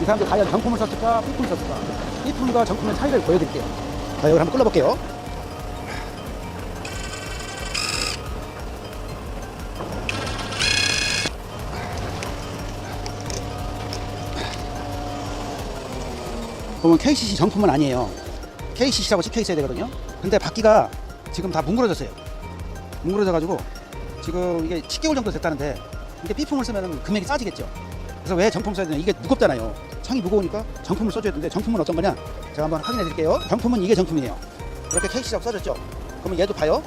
이 사람들 과연 정품을 썼을까, 삐품을 썼을까? 삐품과 정품의 차이를 보여드릴게요. 자, 이걸 한번 끌어볼게요. 보면 KCC 정품은 아니에요. KCC라고 찍혀 있어야 되거든요. 근데 바퀴가 지금 다 뭉그러졌어요. 뭉그러져 가지고 지금 이게 10개월 정도 됐다는데 이게 B품을 쓰면 금액이 싸지겠죠. 그래서 왜 정품 써야 되냐? 이게 무겁잖아요. 창이 무거우니까 정품을 써줘야 되는데 정품은 어떤 거냐? 제가 한번 확인해 드릴게요. 정품은 이게 정품이에요. 이렇게 KC라고 써졌죠. 그러면 얘도 봐요.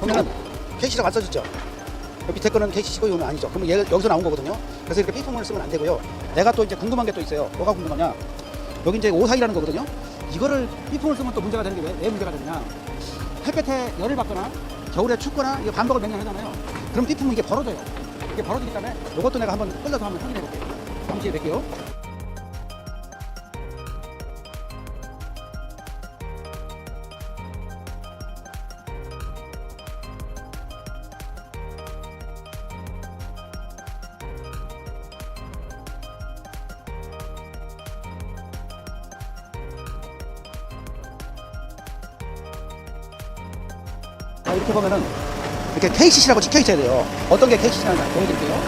보면은 KC라고 안 써졌죠. 여기 밑에 거는 KCC고 이거는 아니죠. 그러면 얘 여기서 나온 거거든요. 그래서 이렇게 B품을 쓰면 안 되고요. 내가 또 이제 궁금한 게 또 있어요. 뭐가 궁금하냐? 여기 이제 오사이라는 거거든요. 이거를 B품을 쓰면 또 문제가 되는 게 왜, 왜 문제가 되느냐? 햇볕에 열을 받거나 겨울에 춥거나 이거 반복을 몇 년 하잖아요. 그럼 B품은 이게 벌어져요. 이게 벌어지기 때문에 이것도 내가 한번 끌려서 한번 확인해 볼게요. 잠시 뵐게요. 자, 이렇게 보면은 이렇게 KCC라고 찍혀 있어야 돼요. 어떤 게 KCC냐는 보여드릴게요.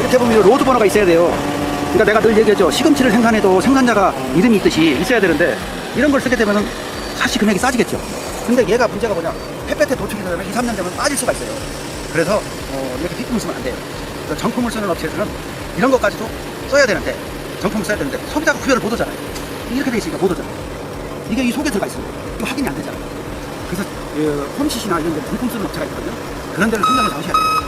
이렇게 보면 로드 번호가 있어야 돼요. 그러니까 내가 늘 얘기했죠. 시금치를 생산해도 생산자가 이름이 있듯이 있어야 되는데 이런 걸 쓰게 되면은 사실 금액이 싸지겠죠. 근데 얘가 문제가 뭐냐. 햇볕에 도축이 되면 2, 3년 되면 빠질 수가 있어요. 그래서 어, 이렇게 비품을 쓰면 안 돼요. 그래서 정품을 쓰는 업체에서는 이런 것까지도 써야 되는데 정품을 써야 되는데 소비자가 구별을 못 하잖아요. 이렇게 돼 있으니까 못 하잖아요. 이게 이 속에 들어가 있어요. 이거 확인이 안 되잖아요. 그래서 그 홈시시나 이런 데 정품 쓰는 업체가 있거든요. 그런 데를 선정을 나오셔야 돼요.